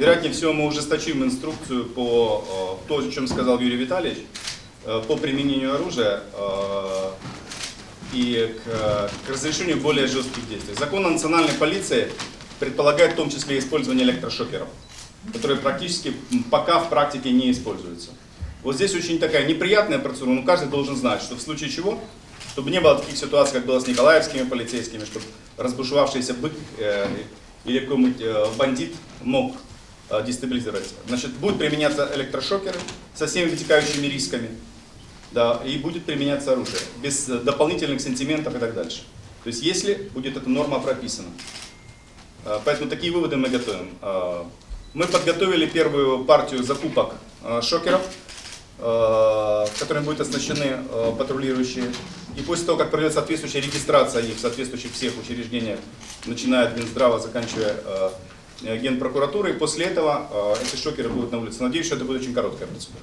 Вероятнее всего, мы ужесточим инструкцию по э, то, о чем сказал Юрий Витальевич, э, по применению оружия э, и к, к разрешению более жестких действий. Закон о национальной полиции предполагает в том числе использование электрошокеров, которые практически пока в практике не используются. Вот здесь очень такая неприятная процедура, но каждый должен знать, что в случае чего, чтобы не было таких ситуаций, как было с николаевскими полицейскими, чтобы разбушевавшийся бык э, или какой-нибудь э, бандит мог дестабилизировать. Значит, будут применяться электрошокеры со всеми вытекающими рисками, да, и будет применяться оружие, без э, дополнительных сантиментов и так дальше. То есть, если будет эта норма прописана. Э, Поэтому такие выводы мы готовим. Э, Мы подготовили первую партию закупок э, шокеров, э, которыми будут оснащены э, патрулирующие. И после того, как пройдет соответствующая регистрация их в соответствующих всех учреждениях, начиная от Минздрава, заканчивая э, э, Генпрокуратурой, после этого э, эти шокеры будут на улице. Надеюсь, что это будет очень короткая процедура.